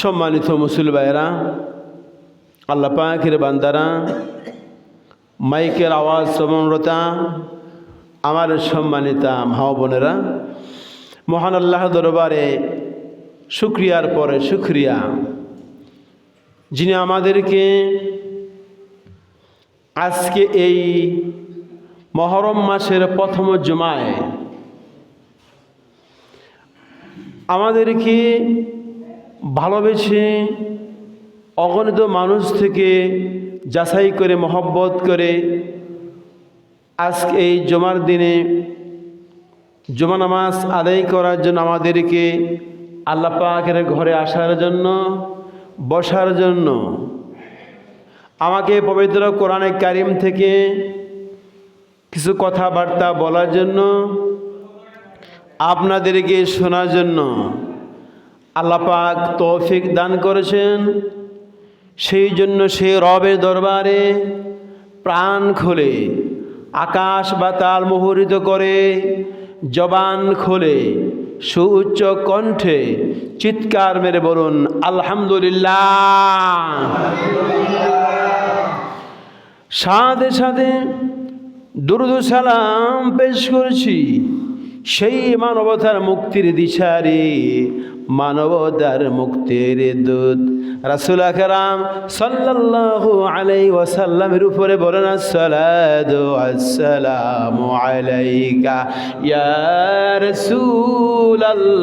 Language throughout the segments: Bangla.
সম্মানিত মুসুল ভাইরা আল্লাহ পাখির বান্দারা, মাইকের আওয়াজ শ্রবণরতা আমার সম্মানিতা মা বোনেরা, মহান আল্লাহ দরবারে শুক্রিয়ার পরে শুক্রিয়া। যিনি আমাদেরকে আজকে এই মহরম মাসের প্রথম জুমায় আমাদেরকে ভালোবেসে অগণিত মানুষ থেকে যাচাই করে, মহব্বত করে আজকে এই জমার দিনে জমা নামাজ আদায় করার জন্য আমাদেরকে আল্লাহ পাকের ঘরে আসার জন্য, বসার জন্য আমাকে পবিত্র কোরআনে কারিম থেকে কিছু কথাবার্তা বলার জন্য, আপনাদেরকে শোনার জন্য আল্লাপাক তৌফিক দান করেছেন। সেই জন্য সে রবের দরবারে প্রাণ খোলে, আকাশ বাতাল মুহরিত করে, জবান খোলে, সুউচ্চ কণ্ঠে চিৎকার মেরে বলুন, আলহামদুলিল্লাহ। সাথে সাথে দুরুদ সালাম পেশ করছি। সেই মানবতার মুক্তির দিশারে মানবতার মুক্তির দূত। রাসুল আকরাম সাল্লাল্লাহু আলাই ওয়াসাল্লামের উপরে বলেন, আসসালাতু আসসালামু আলাইকা ইয়া রাসূলাল্লাহ।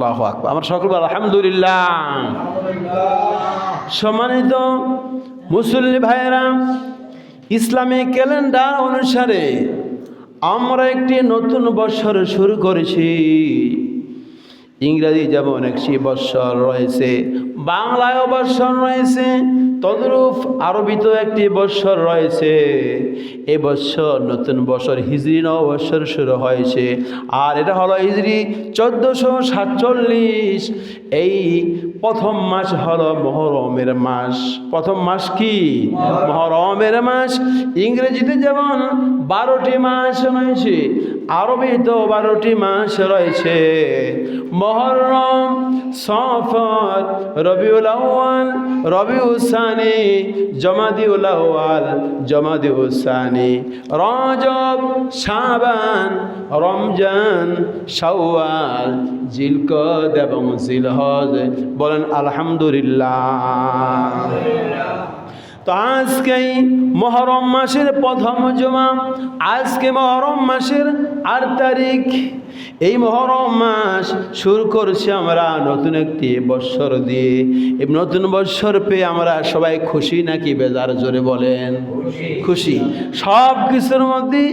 আল্লাহ আমার সকল আলহামদুলিল্লাহ। সম্মানিত মুসল্লি ভাইয়েরা, ইসলামী ক্যালেন্ডার অনুসারে আমরা একটি নতুন বৎসর শুরু করেছি। ইংরাজি যেমন একটি বৎসর রয়েছে বাংলায় বৎসর রয়েছে তদরূপ আরবিত একটি বৎসর রয়েছে। এই বৎসর নতুন বছর হিজড়ি নব বৎসর শুরু হয়েছে। আর এটা হলো হিজড়ি চোদ্দোশো সাতচল্লিশ। এই প্রথম মাস হলো মহরমের মাস। প্রথম মাস কি? মহরমের মাস। ইংরেজিতে যেমন বারোটি মাস রয়েছে আরবিতেও বারোটি মাস রয়েছে। মহরম, সফর, রবিউল আউয়াল রবিউসানি জমাদিউল আউয়াল জমাদিউসানি রজব, শাবান, রমজান, শাওয়াল, জিলকদ এবং জিলহজ। বলেন আলহামদুলিল্লাহ। তো আজকেই মহরম মাসের প্রথম জমা। আজকে মহরম মাসের আট তারিখ। এই মহরম মাস শুরু করছি আমরা নতুন একটি বৎসর দিয়ে। এই নতুন বৎসর পেয়ে আমরা সবাই খুশি নাকি বেজার জোরে বলেন? খুশি। সব কিছুর মধ্যে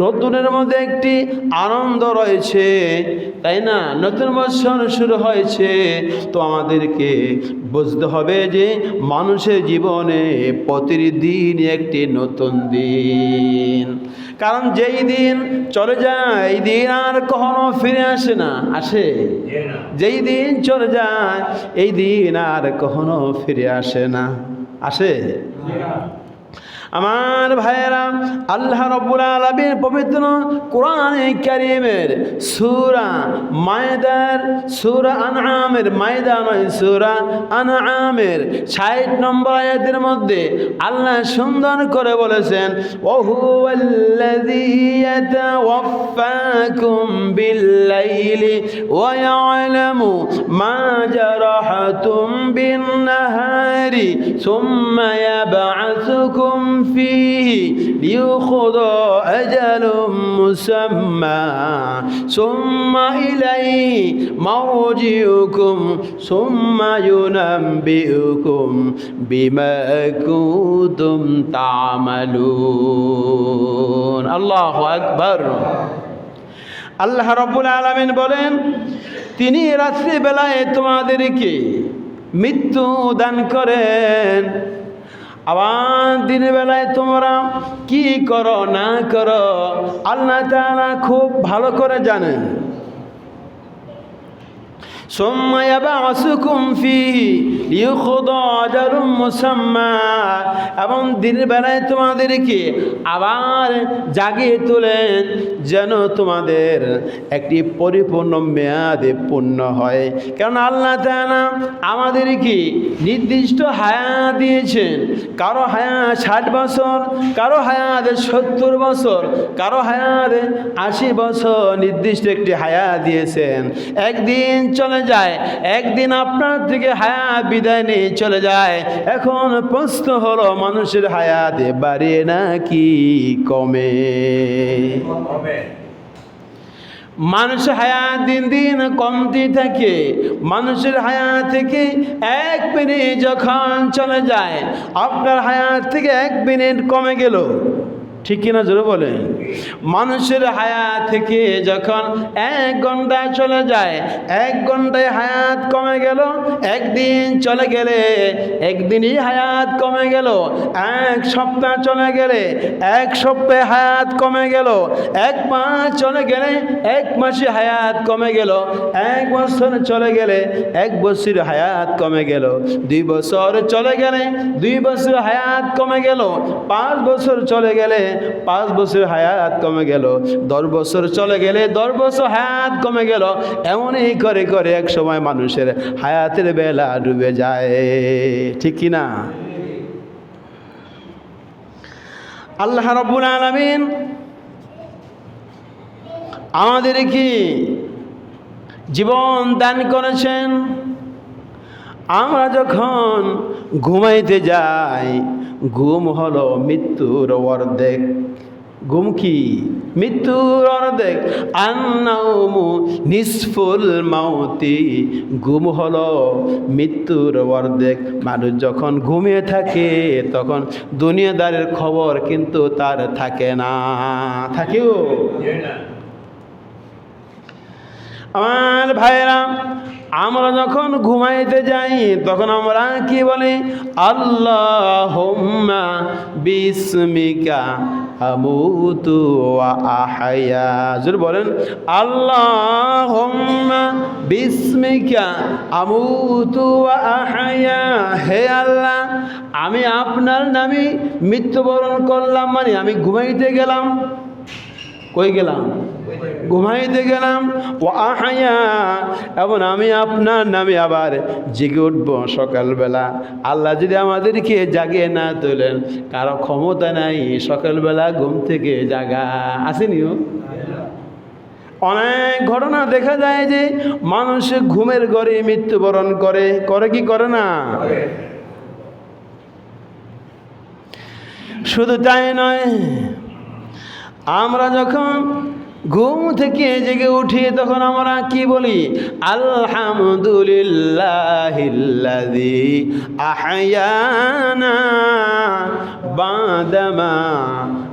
নতুনের মধ্যে একটি আনন্দ রয়েছে। তাই না? নতুন বৎসর শুরু হয়েছে। তো আমাদেরকে বুঝতে হবে যে মানুষের জীবনে প্রতিদিন একটি নতুন দিন। কারণ যেই দিন চলে যায়, এই দিন আর কখনো ফিরে আসে না, আসে। যেই দিন চলে যায়, এই দিন আর কখনো ফিরে আসে না, আসে। আমার ভাইয়েরা, আল্লাহ রব্বুল আলমীর পবিত্র কোরআনে কারিমের সুরা মায়দার, সুরা আনআমের মায়দা নয়, সুরা আনআমের ষাট নম্বর আয়াতের মধ্যে আল্লাহ সুন্দর করে বলেছেন, ওহুয়াল্লাযী বিল্লাইলি ওয়া ইয়ালামু মা জারাহাতুম বিন-নাহারি সুম্মা ইয়াবআসুকুম فيه ليقضى أجل مسمى ثم إليه مرجعكم ثم ينبئكم بما كنتم تعملون الله أكبر আল্লাহ রব্বুল আলমিন বলেন তিনি রাত্রিবেলায় তোমাদেরকে মৃত্যু দান করেন। আবার দিনের বেলায় তোমরা কি করো, না করো, আল্লাহ তারা খুব ভালো করে জানেন। ثم يبعثكم فيه ليقضى أجل مسمى এবং দিনের বেলায় তোমাদেরকে আবার জাগিয়ে তোলেন যেন তোমাদের একটি পরিপূর্ণ মেয়াদে পূর্ণ হয় কারণ আল্লাহ তাআলা আমাদেরকে নির্দিষ্ট হায়াত দিয়েছেন কারো হায়াত ষাট বছর কারো হায়াত সত্তর বছর কারো হায়াত আশি বছর নির্দিষ্ট একটি হায়াত দিয়েছেন একদিন চলে যায়। একদিন আপনার থেকে হায়াত বিদায় নিয়ে চলে যায়। এখন প্রশ্ন হলো, মানুষের হায়াতে বাড়ে নাকি কমে? মানুষের হায়াত দিন দিন কমতে থাকে। মানুষের হায়াত থেকে এক মিনিট যখন চলে যায়, আপনার হায়াত থেকে এক মিনিট কমে গেল। ঠিক কিনা জোরে বলে মানুষের হায়াত থেকে যখন এক ঘন্টায় চলে যায়, এক ঘন্টায় হায়াত কমে গেল, একদিন চলে গেলে, একদিনই হায়াত কমে গেল, এক সপ্তাহ চলে গেলে, এক সপ্তাহে হায়াত কমে গেল, এক মাস চলে গেলে, এক মাসে হায়াত কমে গেল, এক বছর চলে গেলে, এক বছর হায়াত কমে গেল, দুই বছর চলে গেলে, দুই বছর হায়াত কমে গেল, পাঁচ বছর চলে গেলে পাঁচ বছর হায়াত কমে গেল, দশ বছর চলে গেলে দশ বছর হায়াত কমে গেল। এমনই করে করে এক সময় মানুষের হায়াতের বেলা ডুবে যায়। ঠিক কি না? আল্লাহ রব্বুল আলমিন আমাদের কি জীবন দান করেছেন। আমরা যখন ঘুমাইতে যাই, ঘুম হলো মৃত্যুর অর্ধেক। ঘুম কি? মৃত্যুর অর্ধেক। আন্নাউমু নিষ্ফুল মাউতি। ঘুম হলো মৃত্যুর অর্ধেক। মানুষ যখন ঘুমিয়ে থাকে, তখন দুনিয়াদারের খবর কিন্তু তার থাকে না। থাকেও আমার ভাইরা আমরা যখন ঘুমাইতে যাই, তখন আমরা কি বলি? আল্লাহ বিস্মিকা আমুতু আহায়া। বলেন আল্লাহ বিস্মিকা আমুতু আহায়া। হে আল্লাহ, আমি আপনার নামে মৃত্যুবরণ করলাম মানে আমি ঘুমাইতে গেলাম। কই গেলাম? ঘুমাইতে গেলাম ও আহায়া এবং আমি আপনার নামে আবার জেগে উঠবো সকালবেলা। আল্লাহ যদি আমাদেরকে জাগিয়ে না তোলেন কারও ক্ষমতা নাই সকালবেলা ঘুম থেকে জাগা। আসেনিও অনেক ঘটনা দেখা যায় যে মানুষ ঘুমের ঘরে মৃত্যুবরণ করে করে কি করে না? শুধু তাই নয় আমরা যখন ঘুম থেকে জেগে উঠি তখন আমরা কি বলি? আলহামদুলিল্লাহ আহয়ানা বাদামা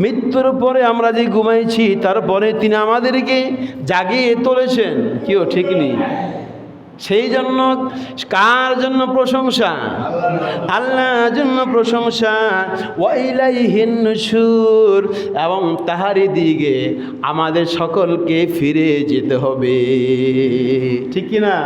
মৃত্যুর পরে আমরা যে ঘুমাইছি তারপরে তিনি আমাদেরকে জাগিয়ে তুলেছেন। কেউ ঠিক নেই। সেই জন্য কার জন্য প্রশংসা? আল্লাহর জন্য প্রশংসা। ওয়াইলাইহিন নুশুর এবং তাহারি দিকে আমাদের সকলকে ফিরে যেতে হবে। ঠিক না